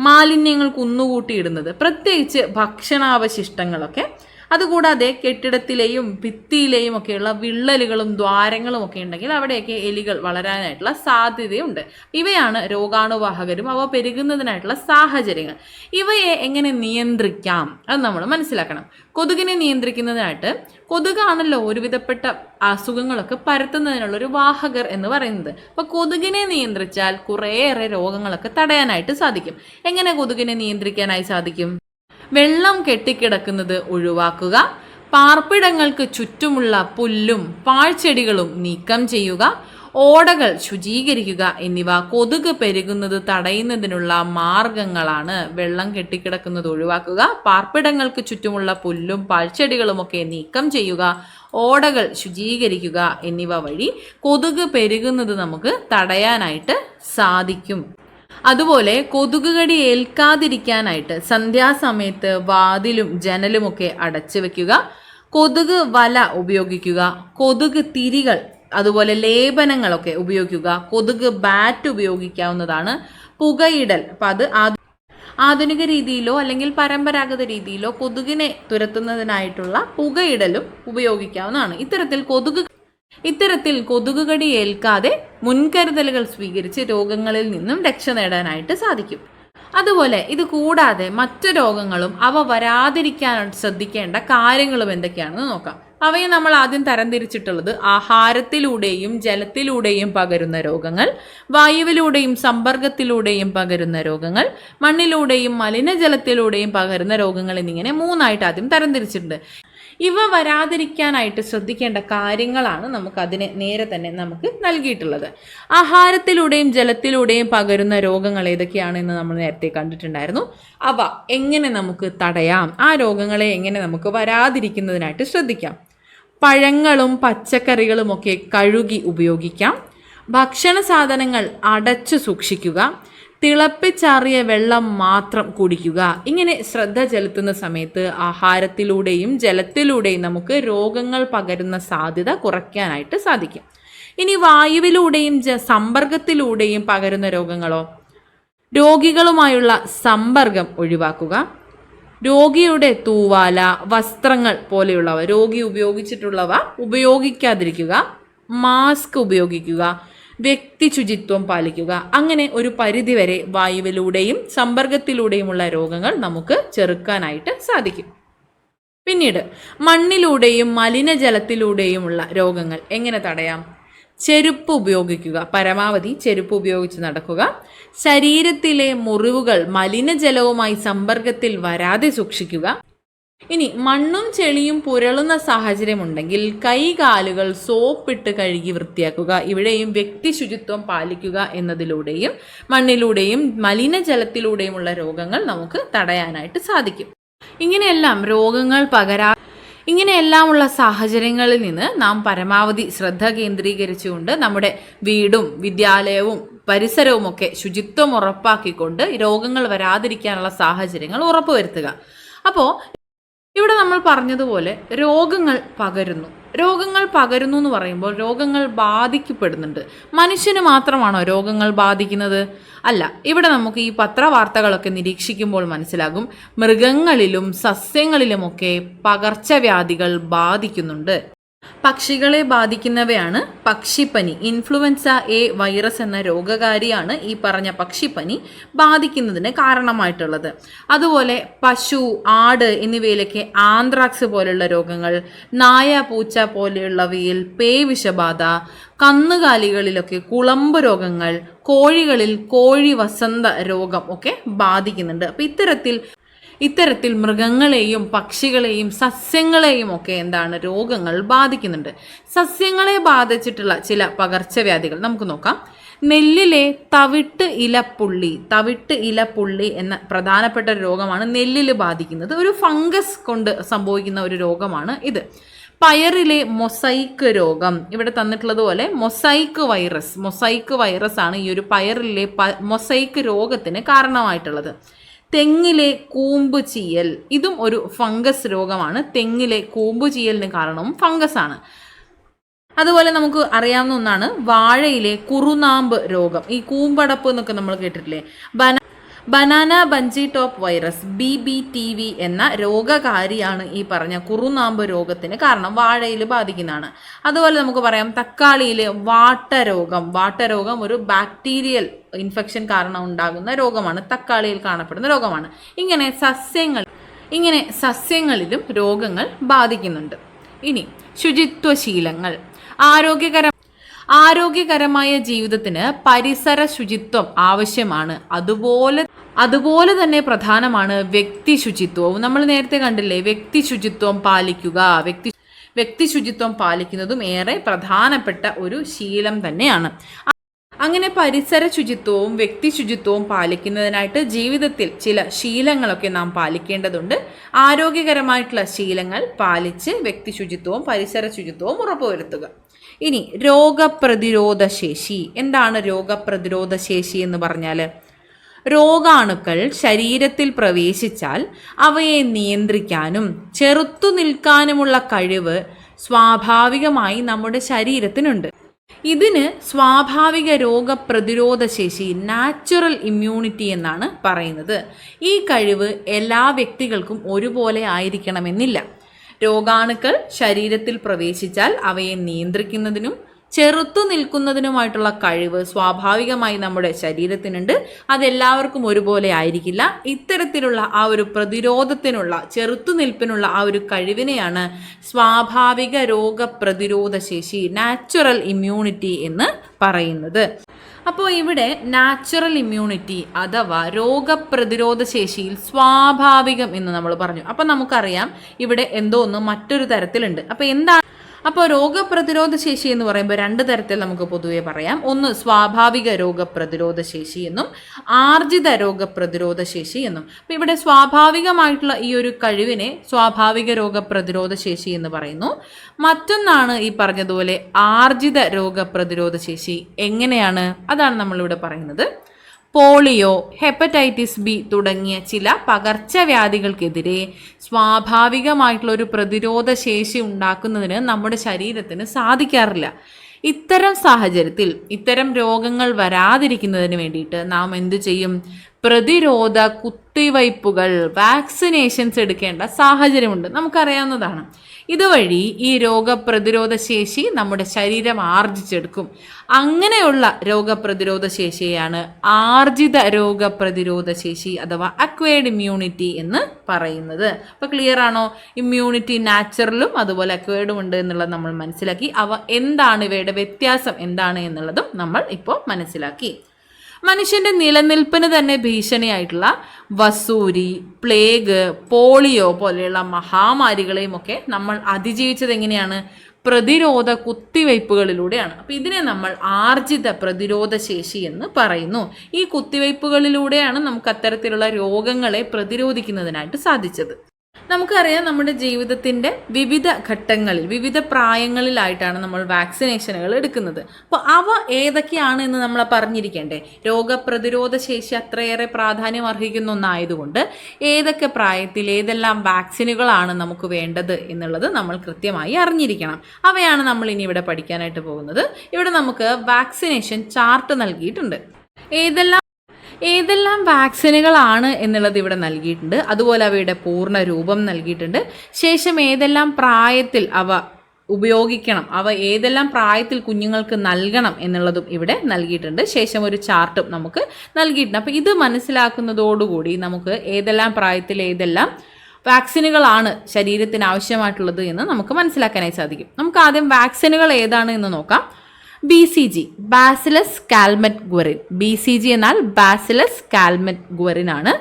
മാലിന്യങ്ങൾ കുന്നുകൂട്ടിയിടുന്നത് പ്രത്യേകിച്ച് ഭക്ഷണാവശിഷ്ടങ്ങളൊക്കെ. അതുകൂടാതെ കെട്ടിടത്തിലെയും ഭിത്തിയിലെയും ഒക്കെയുള്ള വിള്ളലുകളും ദ്വാരങ്ങളും ഒക്കെ ഉണ്ടെങ്കിൽ അവിടെയൊക്കെ എലികൾ വളരാനായിട്ടുള്ള സാധ്യതയുണ്ട്. ഇവയാണ് രോഗാണുവാഹകരും അവ പെരുകുന്നതിനായിട്ടുള്ള സാഹചര്യങ്ങൾ. ഇവയെ എങ്ങനെ നിയന്ത്രിക്കാം? അത് നമ്മൾ മനസ്സിലാക്കണം. കൊതുകിനെ നിയന്ത്രിക്കുന്നതിനായിട്ട് കൊതുകാണല്ലോ ഒരുവിധപ്പെട്ട അസുഖങ്ങളൊക്കെ പരത്തുന്നതിനുള്ള ഒരു വാഹകർ എന്ന് പറയുന്നത്. അപ്പോൾ കൊതുകിനെ നിയന്ത്രിച്ചാൽ കുറേയേറെ രോഗങ്ങളൊക്കെ തടയാനായിട്ട് സാധിക്കും. എങ്ങനെ കൊതുകിനെ നിയന്ത്രിക്കാനായി സാധിക്കും? വെള്ളം കെട്ടിക്കിടക്കുന്നത് ഒഴിവാക്കുക. പാർപ്പിടങ്ങൾക്ക് ചുറ്റുമുള്ള പുല്ലും പാഴ്ചെടികളും നീക്കം ചെയ്യുക. ഓടകൾ ശുചീകരിക്കുക എന്നിവ കൊതുക് പെരുകുന്നത് തടയുന്നതിനുള്ള മാർഗങ്ങളാണ് വെള്ളം കെട്ടിക്കിടക്കുന്നത് ഒഴിവാക്കുക. പാർപ്പിടങ്ങൾക്ക് ചുറ്റുമുള്ള പുല്ലും പാഴ്ചെടികളുമൊക്കെ നീക്കം ചെയ്യുക. ഓടകൾ ശുചീകരിക്കുക എന്നിവ വഴി കൊതുക് പെരുകുന്നത് നമുക്ക് തടയാനായിട്ട് സാധിക്കും. അതുപോലെ കൊതുക് കടി ഏൽക്കാതിരിക്കാനായിട്ട് സന്ധ്യാസമയത്ത് വാതിലും ജനലുമൊക്കെ അടച്ചു വെക്കുക. കൊതുക് വല ഉപയോഗിക്കുക. കൊതുക് തിരികൾ അതുപോലെ ലേപനങ്ങളൊക്കെ ഉപയോഗിക്കുക. കൊതുക് ബാറ്റ് ഉപയോഗിക്കാവുന്നതാണ്. പുകയിടൽ അപ്പം അത് ആധുനിക രീതിയിലോ അല്ലെങ്കിൽ പരമ്പരാഗത രീതിയിലോ കൊതുകിനെ തുരത്തുന്നതിനായിട്ടുള്ള പുകയിടലും ഉപയോഗിക്കാവുന്നതാണ്. ഇത്തരത്തിൽ കൊതുക് ഇത്തരത്തിൽ കൊതുകുകടി ഏൽക്കാതെ മുൻകരുതലുകൾ സ്വീകരിച്ച് രോഗങ്ങളിൽ നിന്നും രക്ഷ നേടാനായിട്ട് സാധിക്കും. അതുപോലെ ഇത് കൂടാതെ മറ്റു രോഗങ്ങളും അവ വരാതിരിക്കാൻ ശ്രദ്ധിക്കേണ്ട കാര്യങ്ങളും എന്തൊക്കെയാണെന്ന് നോക്കാം. അവയെ നമ്മൾ ആദ്യം തരംതിരിച്ചിട്ടുള്ളത് ആഹാരത്തിലൂടെയും ജലത്തിലൂടെയും പകരുന്ന രോഗങ്ങൾ വായുവിലൂടെയും സമ്പർക്കത്തിലൂടെയും പകരുന്ന രോഗങ്ങൾ മണ്ണിലൂടെയും മലിനജലത്തിലൂടെയും പകരുന്ന രോഗങ്ങൾ എന്നിങ്ങനെ മൂന്നായിട്ട് ആദ്യം തരംതിരിച്ചിട്ടുണ്ട്. ഇവ വരാതിരിക്കാനായിട്ട് ശ്രദ്ധിക്കേണ്ട കാര്യങ്ങളാണ് നമുക്ക് അതിനെ നേരെ തന്നെ നമുക്ക് നൽകിയിട്ടുള്ളത്. ആഹാരത്തിലൂടെയും ജലത്തിലൂടെയും പകരുന്ന രോഗങ്ങൾ ഏതൊക്കെയാണെന്ന് നമ്മൾ നേരത്തെ കണ്ടിട്ടുണ്ടായിരുന്നു. അവ എങ്ങനെ നമുക്ക് തടയാം? ആ രോഗങ്ങളെ എങ്ങനെ നമുക്ക് വരാതിരിക്കുന്നതിനായിട്ട് ശ്രദ്ധിക്കാം. പഴങ്ങളും പച്ചക്കറികളുമൊക്കെ കഴുകി ഉപയോഗിക്കാം. ഭക്ഷണ സാധനങ്ങൾ അടച്ചു സൂക്ഷിക്കുക. തിളപ്പിച്ചാറിയ വെള്ളം മാത്രം കുടിക്കുക. ഇങ്ങനെ ശ്രദ്ധ ചെലുത്തുന്ന സമയത്ത് ആഹാരത്തിലൂടെയും ജലത്തിലൂടെയും നമുക്ക് രോഗങ്ങൾ പകരുന്ന സാധ്യത കുറയ്ക്കാനായിട്ട് സാധിക്കും. ഇനി വായുവിലൂടെയും ജ സമ്പർക്കത്തിലൂടെയും പകരുന്ന രോഗങ്ങളോ? രോഗികളുമായുള്ള സമ്പർക്കം ഒഴിവാക്കുക. രോഗിയുടെ തൂവാല വസ്ത്രങ്ങൾ പോലെയുള്ളവ രോഗി ഉപയോഗിച്ചിട്ടുള്ളവ ഉപയോഗിക്കാതിരിക്കുക. മാസ്ക് ഉപയോഗിക്കുക. വ്യക്തി ശുചിത്വം പാലിക്കുക. അങ്ങനെ ഒരു പരിധിവരെ വായുവിലൂടെയും സമ്പർക്കത്തിലൂടെയുമുള്ള രോഗങ്ങൾ നമുക്ക് ചെറുക്കാനായിട്ട് സാധിക്കും. പിന്നീട് മണ്ണിലൂടെയും മലിനജലത്തിലൂടെയുമുള്ള രോഗങ്ങൾ എങ്ങനെ തടയാം? ചെരുപ്പ് ഉപയോഗിക്കുക. പരമാവധി ചെരുപ്പ് ഉപയോഗിച്ച് നടക്കുക. ശരീരത്തിലെ മുറിവുകൾ മലിനജലവുമായി സമ്പർക്കത്തിൽ വരാതെ സൂക്ഷിക്കുക. ഇനി മണ്ണും ചെളിയും പുരളുന്ന സാഹചര്യമുണ്ടെങ്കിൽ കൈകാലുകൾ സോപ്പിട്ട് കഴുകി വൃത്തിയാക്കുക. ഇവിടെയും വ്യക്തി ശുചിത്വം പാലിക്കുക എന്നതിലൂടെയും മണ്ണിലൂടെയും മലിനജലത്തിലൂടെയുമുള്ള രോഗങ്ങൾ നമുക്ക് തടയാനായിട്ട് സാധിക്കും. ഇങ്ങനെയെല്ലാം രോഗങ്ങൾ പകരാ ഇങ്ങനെയെല്ലാമുള്ള സാഹചര്യങ്ങളിൽ നിന്ന് നാം പരമാവധി ശ്രദ്ധ കേന്ദ്രീകരിച്ചുകൊണ്ട് നമ്മുടെ വീടും വിദ്യാലയവും പരിസരവുമൊക്കെ ശുചിത്വം ഉറപ്പാക്കിക്കൊണ്ട് രോഗങ്ങൾ വരാതിരിക്കാനുള്ള സാഹചര്യങ്ങൾ ഉറപ്പുവരുത്തുക. അപ്പോൾ ഇവിടെ നമ്മൾ പറഞ്ഞതുപോലെ രോഗങ്ങൾ പകരുന്നു. രോഗങ്ങൾ പകരുന്നു എന്ന് പറയുമ്പോൾ രോഗങ്ങൾ ബാധിക്കപ്പെടുന്നുണ്ട്. മനുഷ്യന് മാത്രമാണോ രോഗങ്ങൾ ബാധിക്കുന്നത്? അല്ല ഇവിടെ നമുക്ക് ഈ പത്രവാർത്തകളൊക്കെ നിരീക്ഷിക്കുമ്പോൾ മനസ്സിലാകും. മൃഗങ്ങളിലും സസ്യങ്ങളിലുമൊക്കെ പകർച്ചവ്യാധികൾ ബാധിക്കുന്നുണ്ട്. പക്ഷികളെ ബാധിക്കുന്നവയാണ് പക്ഷിപ്പനി. ഇൻഫ്ലുവൻസ എ വൈറസ് എന്ന രോഗകാരിയാണ് ഈ പറഞ്ഞ പക്ഷിപ്പനി ബാധിക്കുന്നതിന് കാരണമായിട്ടുള്ളത്. അതുപോലെ പശു ആട് എന്നിവയിലൊക്കെ ആന്ത്രാക്സ് പോലെയുള്ള രോഗങ്ങൾ നായ പൂച്ച പോലെയുള്ളവയിൽ പേവിഷബാധ കന്നുകാലികളിലൊക്കെ കുളമ്പ് രോഗങ്ങൾ കോഴികളിൽ കോഴി വസന്ത രോഗം ഒക്കെ ബാധിക്കുന്നുണ്ട്. അപ്പം ഇത്തരത്തിൽ ഇത്തരത്തിൽ മൃഗങ്ങളെയും പക്ഷികളെയും സസ്യങ്ങളെയും ഒക്കെ എന്താണ് രോഗങ്ങൾ ബാധിക്കുന്നുണ്ട്. സസ്യങ്ങളെ ബാധിച്ചിട്ടുള്ള ചില പകർച്ചവ്യാധികൾ നമുക്ക് നോക്കാം. നെല്ലിലെ തവിട്ട് ഇലപ്പുള്ളി തവിട്ട് ഇലപ്പുള്ളി എന്ന പ്രധാനപ്പെട്ട രോഗമാണ് നെല്ലിൽ ബാധിക്കുന്നത്. ഒരു ഫംഗസ് കൊണ്ട് സംഭവിക്കുന്ന ഒരു രോഗമാണ് ഇത്. പയറിലെ മൊസൈക്ക് രോഗം. ഇവിടെ തന്നിട്ടുള്ളതുപോലെ മൊസൈക്ക് വൈറസ്. മൊസൈക്ക് വൈറസ് ആണ് ഈ ഒരു പയറിലെ മൊസൈക്ക് രോഗത്തിന് കാരണമായിട്ടുള്ളത്. തെങ്ങിലെ കൂമ്പ് ചീയൽ. ഇതും ഒരു ഫംഗസ് രോഗമാണ്. തെങ്ങിലെ കൂമ്പ് ചീയലിന് കാരണവും ഫംഗസ് ആണ്. അതുപോലെ നമുക്ക് അറിയാവുന്ന ഒന്നാണ് വാഴയിലെ കുറുനാമ്പ് രോഗം. ഈ കൂമ്പടപ്പ് എന്നൊക്കെ നമ്മൾ കേട്ടിട്ടില്ലേ? ബന banana bunchy top virus B B T V എന്ന രോഗകാരിയാണ് ഈ പറഞ്ഞ കുറുനാമ്പ് രോഗത്തിന് കാരണം വാഴയിൽ ബാധിക്കുന്നതാണ്. അതുപോലെ നമുക്ക് പറയാം തക്കാളിയിലെ വാട്ടരോഗം. വാട്ടരോഗം ഒരു ബാക്ടീരിയൽ ഇൻഫെക്ഷൻ കാരണം ഉണ്ടാകുന്ന രോഗമാണ്. തക്കാളിയിൽ കാണപ്പെടുന്ന രോഗമാണ്. ഇങ്ങനെ സസ്യങ്ങൾ ഇങ്ങനെ സസ്യങ്ങളിലും രോഗങ്ങൾ ബാധിക്കുന്നുണ്ട്. ഇനി ശുചിത്വശീലങ്ങൾ. ആരോഗ്യകര ആരോഗ്യകരമായ ജീവിതത്തിന് പരിസര ശുചിത്വം ആവശ്യമാണ്. അതുപോലെ അതുപോലെ തന്നെ പ്രധാനമാണ് വ്യക്തി ശുചിത്വവും. നമ്മൾ നേരത്തെ കണ്ടില്ലേ വ്യക്തി ശുചിത്വം പാലിക്കുക. വ്യക്തി വ്യക്തി ശുചിത്വം പാലിക്കുന്നതും ഏറെ പ്രധാനപ്പെട്ട ഒരു ശീലം തന്നെയാണ്. അങ്ങനെ പരിസര ശുചിത്വവും വ്യക്തി ശുചിത്വവും പാലിക്കുന്നതിനായിട്ട് ജീവിതത്തിൽ ചില ശീലങ്ങളൊക്കെ നാം പാലിക്കേണ്ടതുണ്ട്. ആരോഗ്യകരമായിട്ടുള്ള ശീലങ്ങൾ പാലിച്ച് വ്യക്തി ശുചിത്വവും പരിസര ശുചിത്വവും ഉറപ്പുവരുത്തുക. ഇനി രോഗപ്രതിരോധ ശേഷി എന്താണ് രോഗപ്രതിരോധ ശേഷി എന്ന് പറഞ്ഞാൽ രോഗാണുക്കൾ ശരീരത്തിൽ പ്രവേശിച്ചാൽ അവയെ നിയന്ത്രിക്കാനും ചെറുത്തു നിൽക്കാനുമുള്ള കഴിവ് സ്വാഭാവികമായി നമ്മുടെ ശരീരത്തിനുണ്ട്. ഇതിന് സ്വാഭാവിക രോഗപ്രതിരോധ ശേഷി നാച്ചുറൽ ഇമ്മ്യൂണിറ്റി എന്നാണ് പറയുന്നത്. ഈ കഴിവ് എല്ലാ വ്യക്തികൾക്കും ഒരുപോലെ ആയിരിക്കണമെന്നില്ല. രോഗാണുക്കൾ ശരീരത്തിൽ പ്രവേശിച്ചാൽ അവയെ നിയന്ത്രിക്കുന്നതിനും ചെറുത്തു നിൽക്കുന്നതിനുമായിട്ടുള്ള കഴിവ് സ്വാഭാവികമായി നമ്മുടെ ശരീരത്തിനുണ്ട്. അതെല്ലാവർക്കും ഒരുപോലെ ആയിരിക്കില്ല. ഇത്തരത്തിലുള്ള ആ ഒരു പ്രതിരോധത്തിനുള്ള ചെറുത്തുനിൽപ്പിനുള്ള ആ ഒരു കഴിവിനെയാണ് സ്വാഭാവിക രോഗപ്രതിരോധ ശേഷി നാച്ചുറൽ ഇമ്മ്യൂണിറ്റി എന്ന് പറയുന്നത്. അപ്പോൾ ഇവിടെ നാച്ചുറൽ ഇമ്മ്യൂണിറ്റി അഥവാ രോഗപ്രതിരോധ ശേഷിയിൽ സ്വാഭാവികം എന്ന് നമ്മൾ പറഞ്ഞു. അപ്പം നമുക്കറിയാം ഇവിടെ എന്തോ ഒന്ന് മറ്റൊരു തരത്തിലുണ്ട്. അപ്പോൾ എന്താണ് അപ്പോൾ രോഗപ്രതിരോധ ശേഷി എന്ന് പറയുമ്പോൾ രണ്ട് തരത്തിൽ നമുക്ക് പൊതുവേ പറയാം. ഒന്ന് സ്വാഭാവിക രോഗപ്രതിരോധ ശേഷി എന്നും ആർജിത രോഗപ്രതിരോധ ശേഷി എന്നും. അപ്പോൾ ഇവിടെ സ്വാഭാവികമായിട്ടുള്ള ഈ ഒരു കഴിവിനെ സ്വാഭാവിക രോഗപ്രതിരോധ ശേഷി എന്ന് പറയുന്നു. മറ്റൊന്നാണ് ഈ പറഞ്ഞതുപോലെ ആർജിത രോഗപ്രതിരോധ ശേഷി എങ്ങനെയാണ്? അതാണ് നമ്മളിവിടെ പറയുന്നത്. പോളിയോ ഹെപ്പറ്റൈറ്റിസ് ബി തുടങ്ങിയ ചില പകർച്ചവ്യാധികൾക്കെതിരെ സ്വാഭാവികമായിട്ടുള്ള ഒരു പ്രതിരോധ ശേഷി ഉണ്ടാക്കുന്നതിന് നമ്മുടെ ശരീരത്തിന് സാധിക്കാറില്ല. ഇത്തരം സാഹചര്യത്തിൽ ഇത്തരം രോഗങ്ങൾ വരാതിരിക്കുന്നതിന് വേണ്ടിയിട്ട് നാം എന്തു ചെയ്യും? പ്രതിരോധ കുത്തിവയ്പ്പുകൾ വാക്സിനേഷൻസ് എടുക്കേണ്ട സാഹചര്യമുണ്ട്. നമുക്കറിയാവുന്നതാണ്. ഇതുവഴി ഈ രോഗപ്രതിരോധ ശേഷി നമ്മുടെ ശരീരം ആർജിച്ചെടുക്കും. അങ്ങനെയുള്ള രോഗപ്രതിരോധ ശേഷിയാണ് ആർജിത രോഗപ്രതിരോധ ശേഷി അഥവാ അക്വേഡ് ഇമ്മ്യൂണിറ്റി എന്ന് പറയുന്നത്. അപ്പോൾ ക്ലിയർ ആണോ? ഇമ്മ്യൂണിറ്റി നാച്ചുറലും അതുപോലെ അക്വേഡും ഉണ്ട് എന്നുള്ളത് നമ്മൾ മനസ്സിലാക്കി. അവ എന്താണ്? ഇവയുടെ വ്യത്യാസം എന്താണ് എന്നുള്ളതും നമ്മൾ ഇപ്പോൾ മനസ്സിലാക്കി. മനുഷ്യന്റെ നിലനിൽപ്പിന് തന്നെ ഭീഷണിയായിട്ടുള്ള വസൂരി പ്ലേഗ് പോളിയോ പോലെയുള്ള മഹാമാരികളെയും ഒക്കെ നമ്മൾ അതിജീവിച്ചത് എങ്ങനെയാണ്? പ്രതിരോധ കുത്തിവയ്പ്പുകളിലൂടെയാണ്. അപ്പം ഇതിനെ നമ്മൾ ആർജിത പ്രതിരോധ ശേഷി എന്ന് പറയുന്നു. ഈ കുത്തിവയ്പ്പുകളിലൂടെയാണ് നമുക്ക് അത്തരത്തിലുള്ള രോഗങ്ങളെ പ്രതിരോധിക്കുന്നതിനായിട്ട് സാധിച്ചത്. നമുക്കറിയാം നമ്മുടെ ജീവിതത്തിന്റെ വിവിധ ഘട്ടങ്ങളിൽ വിവിധ പ്രായങ്ങളിലായിട്ടാണ് നമ്മൾ വാക്സിനേഷനുകൾ എടുക്കുന്നത്. അപ്പോൾ അവ ഏതൊക്കെയാണ് എന്ന് നമ്മൾ പറഞ്ഞിരിക്കേണ്ടേ? രോഗപ്രതിരോധ ശേഷി അത്രയേറെ പ്രാധാന്യം അർഹിക്കുന്ന ഒന്നായതുകൊണ്ട് ഏതൊക്കെ പ്രായത്തിൽ ഏതെല്ലാം വാക്സിനുകളാണ് നമുക്ക് വേണ്ടത് എന്നുള്ളത് നമ്മൾ കൃത്യമായി അറിഞ്ഞിരിക്കണം. അവയാണ് നമ്മൾ ഇനി ഇവിടെ പഠിക്കാനായിട്ട് പോകുന്നത്. ഇവിടെ നമുക്ക് വാക്സിനേഷൻ ചാർട്ട് നൽകിയിട്ടുണ്ട്. ഏതെല്ലാം ഏതെല്ലാം വാക്സിനുകളാണ് എന്നുള്ളത് ഇവിടെ നൽകിയിട്ടുണ്ട്. അതുപോലെ അവയുടെ പൂർണ രൂപം നൽകിയിട്ടുണ്ട്. ശേഷം ഏതെല്ലാം പ്രായത്തിൽ അവ ഉപയോഗിക്കണം അവ ഏതെല്ലാം പ്രായത്തിൽ കുഞ്ഞുങ്ങൾക്ക് നൽകണം എന്നുള്ളതും ഇവിടെ നൽകിയിട്ടുണ്ട്. ശേഷം ഒരു ചാർട്ടും നമുക്ക് നൽകിയിട്ടുണ്ട്. അപ്പോൾ ഇത് മനസ്സിലാക്കുന്നതോടുകൂടി നമുക്ക് ഏതെല്ലാം പ്രായത്തിൽ ഏതെല്ലാം വാക്സിനുകളാണ് ശരീരത്തിന് ആവശ്യമായിട്ടുള്ളത് എന്ന് നമുക്ക് മനസ്സിലാക്കാനായി സാധിക്കും. നമുക്ക് ആദ്യം വാക്സിനുകൾ ഏതാണ് എന്ന് നോക്കാം. B C G bacillus Calmette Guerin B C G എന്നാൽ ബാസിലസ് കാൽമറ്റ് ഗ്വറിൻ ആണ്.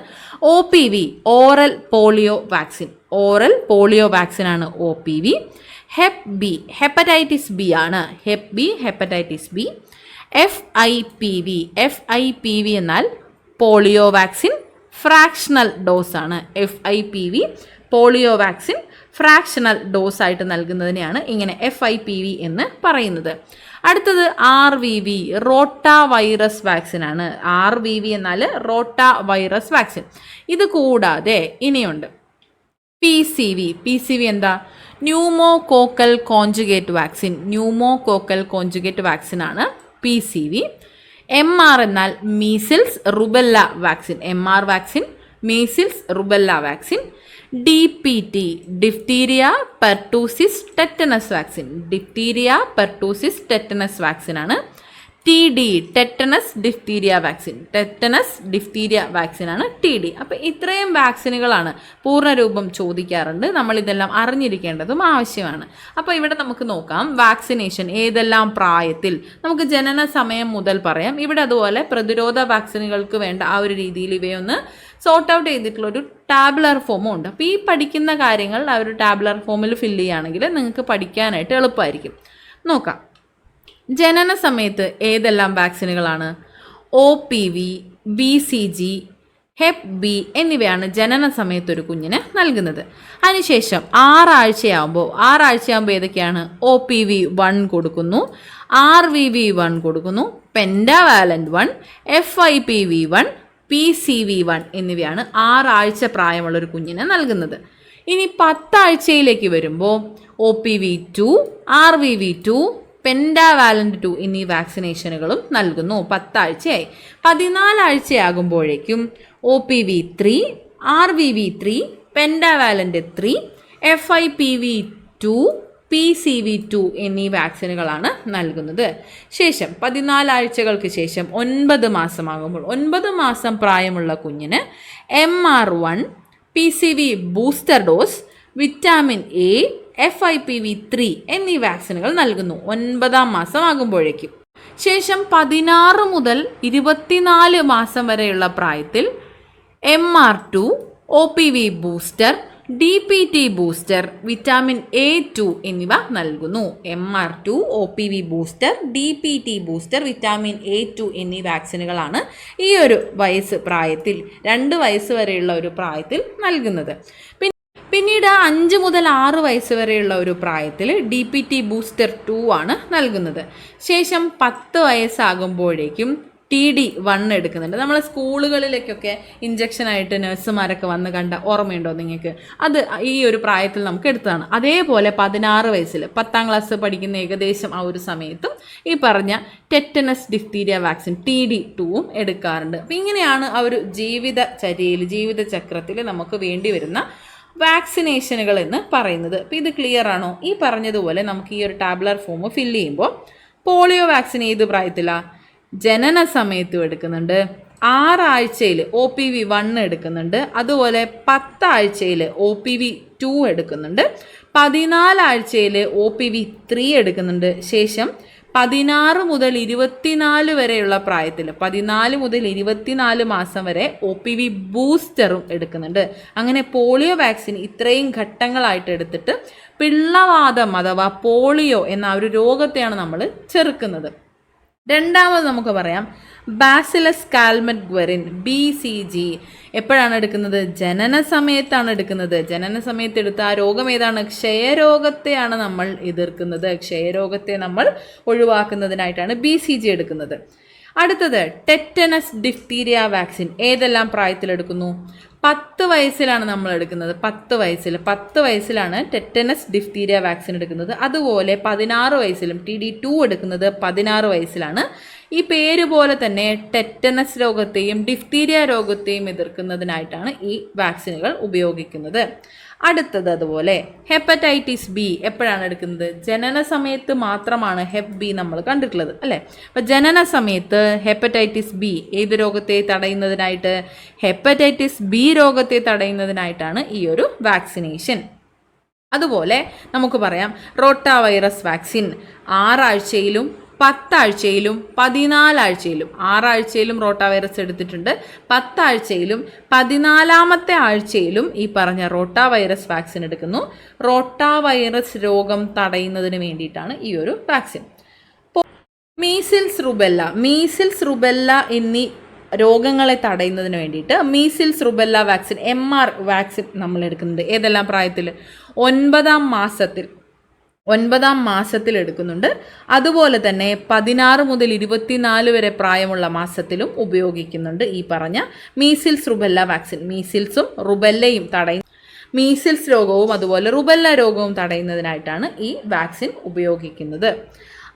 O P V oral polio vaccine oral polio vaccine ആണ് O P V hep B hepatitis B ആണ്. Hep B hepatitis B F I P V F I P V എന്നാൽ polio vaccine fractional dose ആണ്. F I P V polio vaccine fractional dose ആയിട്ട് നൽകുന്നതിനെയാണ് ഇങ്ങനെ F I P V എന്ന് പറയുന്നത്. അടുത്തത് R V V rota virus vaccine ആണ് R V V എന്നാൽ റോട്ട വൈറസ് വാക്സിൻ. ഇത് കൂടാതെ ഇനിയുണ്ട്. P C V. P C V എന്താ? Pneumococcal conjugate vaccine. Pneumococcal conjugate vaccine ആണ് P C V. M R എന്നാൽ measles rubella vaccine. M R vaccine measles rubella vaccine. D P T diphtheria pertussis tetanus vaccine diphtheria pertussis tetanus vaccine ആണ്. T D tetanus diphtheria vaccine tetanus diphtheria vaccine ആണ് T D അപ്പോൾ ഇത്രയും വാക്സിനുകളാണ് പൂർണരൂപം ചോദിക്കാറുണ്ട്. നമ്മൾ ഇതെല്ലാം അറിഞ്ഞിരിക്കേണ്ടതും ആവശ്യമാണ്. അപ്പോൾ ഇവിടെ നമുക്ക് നോക്കാം. വാക്സിനേഷൻ ഏതെല്ലാം പ്രായത്തിൽ? നമുക്ക് ജനന സമയം മുതൽ പറയാം. ഇവിടെ അതുപോലെ പ്രതിരോധ വാക്സിനുകൾക്ക് വേണ്ട ആ ഒരു രീതിയിൽ ഇവയൊന്ന് സോർട്ട് ഔട്ട് ചെയ്തിട്ടുള്ള ഒരു ടാബുലർ ഫോമും ഉണ്ട്. അപ്പോൾ ഈ പഠിക്കുന്ന കാര്യങ്ങൾ ആ ഒരു ടാബുലർ ഫോമിൽ ഫില്ല് ചെയ്യുകയാണെങ്കിൽ നിങ്ങൾക്ക് പഠിക്കാനായിട്ട് എളുപ്പമായിരിക്കും. നോക്കാം. ജനന സമയത്ത് ഏതെല്ലാം വാക്സിനുകളാണ് O P V B C G hep B എന്നിവയാണ് ജനന സമയത്ത് ഒരു കുഞ്ഞിന് നൽകുന്നത്. അതിനുശേഷം ആറാഴ്ചയാകുമ്പോൾ ആറാഴ്ചയാകുമ്പോൾ ഏതൊക്കെയാണ്? ഒ പി വി വൺ കൊടുക്കുന്നു ആർ വി വി വൺ കൊടുക്കുന്നു pentavalent one F I P V one P C V one എന്നിവയാണ് ആറാഴ്ച പ്രായമുള്ള ഒരു കുഞ്ഞിന് നൽകുന്നത്. ഇനി പത്താഴ്ചയിലേക്ക് വരുമ്പോൾ O P V two R V V two pentavalent two എന്നീ വാക്സിനേഷനുകളും നൽകുന്നു പത്താഴ്ചയായി. പതിനാലാഴ്ചയാകുമ്പോഴേക്കും O P V three R V V three pentavalent three F I P V two P C V two എന്നീ വാക്സിനുകളാണ് നൽകുന്നത്. ശേഷം പതിനാലാഴ്ചകൾക്ക് ശേഷം ഒൻപത് മാസമാകുമ്പോൾ ഒൻപത് മാസം പ്രായമുള്ള കുഞ്ഞിന് M R one P C V booster dose vitamin A F I P V three എന്നീ വാക്സിനുകൾ നൽകുന്നു. ഒൻപതാം മാസം ആകുമ്പോഴേക്കും ശേഷം പതിനാറ് മുതൽ ഇരുപത്തിനാല് മാസം വരെയുള്ള പ്രായത്തിൽ M R two O P V booster D P T booster vitamin A two എന്നിവ നൽകുന്നു. M R two O P V booster D P T booster vitamin A two എന്നീ വാക്സിനുകളാണ് ഈ ഒരു വയസ്സ് പ്രായത്തിൽ രണ്ട് വയസ്സ് വരെയുള്ള ഒരു പ്രായത്തിൽ നൽകുന്നത്. പിന്നെ പിന്നീട് അഞ്ച് മുതൽ ആറ് വയസ്സ് വരെയുള്ള ഒരു പ്രായത്തിൽ D P T booster two ആണ് നൽകുന്നത്. ശേഷം പത്ത് വയസ്സാകുമ്പോഴേക്കും ടി ഡി വൺ എടുക്കുന്നുണ്ട്. നമ്മളെ സ്കൂളുകളിലേക്കൊക്കെ ഇഞ്ചക്ഷനായിട്ട് നഴ്സുമാരൊക്കെ വന്ന് കണ്ട ഓർമ്മയുണ്ടോ നിങ്ങൾക്ക്? അത് ഈ ഒരു പ്രായത്തിൽ നമുക്ക് എടുത്തതാണ്. അതേപോലെ പതിനാറ് വയസ്സിൽ പത്താം ക്ലാസ് പഠിക്കുന്ന ഏകദേശം ആ ഒരു സമയത്തും ഈ പറഞ്ഞ tetanus diphtheria vaccine T D ടുവും എടുക്കാറുണ്ട്. അപ്പം ഇങ്ങനെയാണ് ആ ഒരു ജീവിത ചര്യയിൽ ജീവിത ജീവിതചക്രത്തിൽ നമുക്ക് വേണ്ടി വരുന്ന വാക്സിനേഷനുകൾ എന്ന് പറയുന്നത്. അപ്പോൾ ഇത് ക്ലിയർ ആണോ? ഈ പറഞ്ഞതുപോലെ നമുക്ക് ഈ ഒരു ടാബ്ലർ ഫോം ഫില്ല് ചെയ്യുമ്പോൾ പോളിയോ വാക്സിൻ ഏത് പ്രായത്തിലാണ് ജനന സമയത്തും എടുക്കുന്നുണ്ട്. ആറാഴ്ചയിൽ ഒ പി വി വൺ എടുക്കുന്നുണ്ട്. അതുപോലെ പത്താഴ്ചയിൽ ഒ പി വി ടു എടുക്കുന്നുണ്ട്. പതിനാലാഴ്ചയിൽ ഒ പി വി ത്രീ എടുക്കുന്നുണ്ട്. ശേഷം പതിനാറ് മുതൽ ഇരുപത്തിനാല് വരെയുള്ള പ്രായത്തിൽ പതിനാല് മുതൽ ഇരുപത്തിനാല് മാസം വരെ ഒ പി വി ബൂസ്റ്ററും എടുക്കുന്നുണ്ട്. അങ്ങനെ പോളിയോ വാക്സിൻ ഇത്രയും ഘട്ടങ്ങളായിട്ട് എടുത്തിട്ട് പിള്ളവാദം അഥവാ പോളിയോ എന്ന ഒരു രോഗത്തെയാണ് നമ്മൾ ചെറുക്കുന്നത്. രണ്ടാമത് നമുക്ക് പറയാം. Bacillus Calmette Guerin B C G എപ്പോഴാണ് എടുക്കുന്നത്? ജനന സമയത്താണ് എടുക്കുന്നത്. ജനന സമയത്ത് എടുത്ത ആ രോഗം ഏതാണ്? ക്ഷയരോഗത്തെയാണ് നമ്മൾ എതിർക്കുന്നത്. ക്ഷയരോഗത്തെ നമ്മൾ ഒഴിവാക്കുന്നതിനായിട്ടാണ് ബി സി ജി എടുക്കുന്നത്. അടുത്തത് ടെറ്റനസ് ഡിഫ്തീരിയ വാക്സിൻ ഏതെല്ലാം പ്രായത്തിലെടുക്കുന്നു? പത്ത് വയസ്സിലാണ് നമ്മൾ എടുക്കുന്നത്. പത്ത് വയസ്സിൽ. പത്ത് വയസ്സിലാണ് ടെറ്റനസ് ഡിഫ്തീരിയ വാക്സിൻ എടുക്കുന്നത്. അതുപോലെ പതിനാറ് വയസ്സിലും ടി ഡി ടു എടുക്കുന്നത് പതിനാറ് വയസ്സിലാണ്. ഈ പേര് പോലെ തന്നെ ടെറ്റനസ് രോഗത്തെയും ഡിഫ്തീരിയ രോഗത്തെയും എതിർക്കുന്നതിനായിട്ടാണ് ഈ വാക്സിനുകൾ ഉപയോഗിക്കുന്നത്. അടുത്തത് അതുപോലെ ഹെപ്പറ്റൈറ്റിസ് ബി എപ്പോഴാണ് എടുക്കുന്നത്? ജനന സമയത്ത് മാത്രമാണ് ഹെപ്പ് ബി നമ്മൾ കണ്ടിട്ടുള്ളത് അല്ലേ? അപ്പം ജനന സമയത്ത് ഹെപ്പറ്റൈറ്റിസ് ബി ഏത് രോഗത്തെ തടയുന്നതിനായിട്ട്? ഹെപ്പറ്റൈറ്റിസ് ബി രോഗത്തെ തടയുന്നതിനായിട്ടാണ് ഈ ഒരു വാക്സിനേഷൻ അതുപോലെ നമുക്ക് പറയാം റോട്ട വൈറസ് വാക്സിൻ ആറാഴ്ചയിലും പത്താഴ്ചയിലും പതിനാലാഴ്ചയിലും ആറാഴ്ചയിലും റോട്ട വൈറസ് എടുത്തിട്ടുണ്ട്. പത്താഴ്ചയിലും പതിനാലാമത്തെ ആഴ്ചയിലും ഈ പറഞ്ഞ റോട്ട വൈറസ് വാക്സിൻ എടുക്കുന്നു. റോട്ട വൈറസ് രോഗം തടയുന്നതിന് വേണ്ടിയിട്ടാണ് ഈ ഒരു vaccine. Measles rubella. Measles rubella എന്നീ രോഗങ്ങളെ തടയുന്നതിന് വേണ്ടിയിട്ട് measles rubella vaccine M R vaccine നമ്മൾ എടുക്കുന്നുണ്ട്. ഏതെല്ലാം പ്രായത്തിൽ? ഒൻപതാം മാസത്തിൽ. ഒൻപതാം മാസത്തിൽ എടുക്കുന്നുണ്ട്. അതുപോലെ തന്നെ പതിനാറ് മുതൽ ഇരുപത്തിനാല് വരെ പ്രായമുള്ള മാസത്തിലും ഉപയോഗിക്കുന്നുണ്ട് ഈ പറഞ്ഞ മീസിൽസ് റുബെല്ല വാക്സിൻ മീസിൽസും റുബെല്ലയും തടയും മീസിൽസ് രോഗവും അതുപോലെ റുബെല്ല രോഗവും തടയുന്നതിനായിട്ടാണ് ഈ വാക്സിൻ ഉപയോഗിക്കുന്നത്.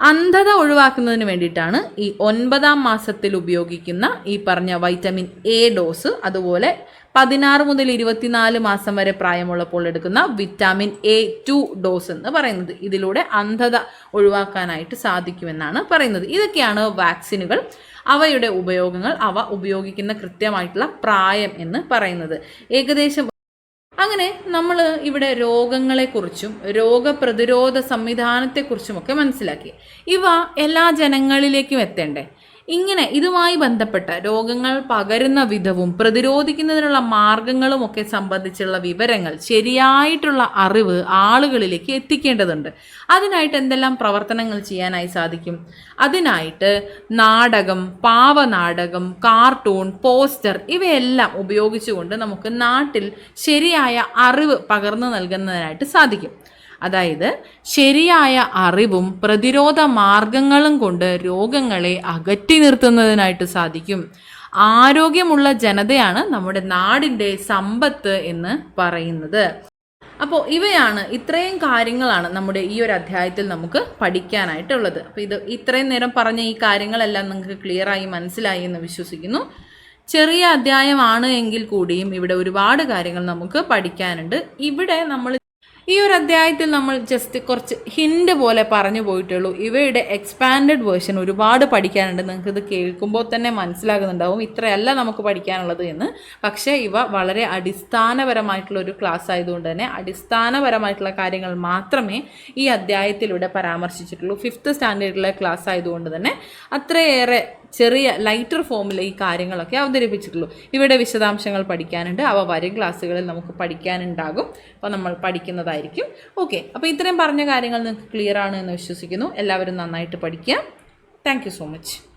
അന്ധത ഒഴിവാക്കുന്നതിന് വേണ്ടിയിട്ടാണ് ഈ ഒൻപതാം മാസത്തിൽ ഉപയോഗിക്കുന്ന ഈ പറഞ്ഞ വൈറ്റമിൻ എ ഡോസ് അതുപോലെ പതിനാറ് മുതൽ ഇരുപത്തിനാല് മാസം വരെ പ്രായമുള്ളപ്പോൾ എടുക്കുന്ന വിറ്റാമിൻ എ ടു ഡോസ് എന്ന് പറയുന്നത് ഇതിലൂടെ അന്ധത ഒഴിവാക്കാനായിട്ട് സാധിക്കുമെന്നാണ് പറയുന്നത്. ഇതൊക്കെയാണ് വാക്സിനുകൾ. അവയുടെ ഉപയോഗങ്ങൾ അവ ഉപയോഗിക്കുന്ന കൃത്യമായിട്ടുള്ള പ്രായം എന്ന് പറയുന്നത്. ഏകദേശം അങ്ങനെ നമ്മൾ ഇവിടെ രോഗങ്ങളെക്കുറിച്ചും രോഗപ്രതിരോധ സംവിധാനത്തെക്കുറിച്ചുമൊക്കെ മനസ്സിലാക്കി. ഇവ എല്ലാ ജനങ്ങളിലേക്കും എത്തേണ്ടേ? ഇങ്ങനെ ഇതുമായി ബന്ധപ്പെട്ട രോഗങ്ങൾ പകരുന്ന വിധവും പ്രതിരോധിക്കുന്നതിനുള്ള മാർഗങ്ങളും ഒക്കെ സംബന്ധിച്ചുള്ള വിവരങ്ങൾ ശരിയായിട്ടുള്ള അറിവ് ആളുകളിലേക്ക് എത്തിക്കേണ്ടതുണ്ട്. അതിനായിട്ട് എന്തെല്ലാം പ്രവർത്തനങ്ങൾ ചെയ്യാനായി സാധിക്കും? അതിനായിട്ട് നാടകം പാവനാടകം കാർട്ടൂൺ പോസ്റ്റർ ഇവയെല്ലാം ഉപയോഗിച്ചുകൊണ്ട് നമുക്ക് നാട്ടിൽ ശരിയായ അറിവ് പകർന്നു നൽകുന്നതിനായിട്ട് സാധിക്കും. അതായത് ശരിയായ അറിവും പ്രതിരോധ മാർഗങ്ങളും കൊണ്ട് രോഗങ്ങളെ അകറ്റി നിർത്തുന്നതിനായിട്ട് സാധിക്കും. ആരോഗ്യമുള്ള ജനതയാണ് നമ്മുടെ നാടിന്റെ സമ്പത്ത് എന്ന് പറയുന്നത്. അപ്പോൾ ഇവയാണ് ഇത്രയും കാര്യങ്ങളാണ് നമ്മുടെ ഈ ഒരു അധ്യായത്തിൽ നമുക്ക് പഠിക്കാനായിട്ടുള്ളത്. അപ്പോൾ ഇത് ഇത്രയും നേരം പറഞ്ഞ ഈ കാര്യങ്ങളെല്ലാം നിങ്ങൾക്ക് ക്ലിയറായി മനസ്സിലായി എന്ന് വിശ്വസിക്കുന്നു. ചെറിയ അധ്യായമാണ് എങ്കിൽ കൂടിയും ഇവിടെ ഒരുപാട് കാര്യങ്ങൾ നമുക്ക് പഠിക്കാനുണ്ട്. ഇവിടെ നമ്മൾ ഈ ഒരു അധ്യായത്തിൽ നമ്മൾ ജസ്റ്റ് കുറച്ച് ഹിൻഡ് പോലെ പറഞ്ഞു പോയിട്ടുള്ളൂ. ഇവയുടെ എക്സ്പാൻഡഡ് വേർഷൻ ഒരുപാട് പഠിക്കാനുണ്ട്. നിങ്ങൾക്ക് ഇത് കേൾക്കുമ്പോൾ തന്നെ മനസ്സിലാകുന്നുണ്ടാവും. ഇത്രയല്ല നമുക്ക് പഠിക്കാനുള്ളത് എന്ന്. പക്ഷേ ഇവ വളരെ അടിസ്ഥാനപരമായിട്ടുള്ള ഒരു ക്ലാസ് ആയതുകൊണ്ട് തന്നെ അടിസ്ഥാനപരമായിട്ടുള്ള കാര്യങ്ങൾ മാത്രമേ ഈ അധ്യായത്തിലൂടെ പരാമർശിച്ചിട്ടുള്ളൂ. ഫിഫ്ത്ത് സ്റ്റാൻഡേർഡിലെ ക്ലാസ് ആയതുകൊണ്ട് തന്നെ അത്രയേറെ ചെറിയ ലൈറ്റർ ഫോമിൽ ഈ കാര്യങ്ങളൊക്കെ അവതരിപ്പിച്ചിട്ടുള്ളൂ. ഇവിടെ വിശദാംശങ്ങൾ പഠിക്കാനുണ്ട്. അവ വരും ക്ലാസ്സുകളിൽ നമുക്ക് പഠിക്കാനുണ്ടാകും. അപ്പോൾ നമ്മൾ പഠിക്കുന്നതായിരിക്കും. ഓക്കെ അപ്പോൾ ഇത്രയും പറഞ്ഞ കാര്യങ്ങൾ നിങ്ങൾക്ക് ക്ലിയർ ആണ് എന്ന് വിശ്വസിക്കുന്നു. എല്ലാവരും നന്നായിട്ട് പഠിക്കുക. Thank so much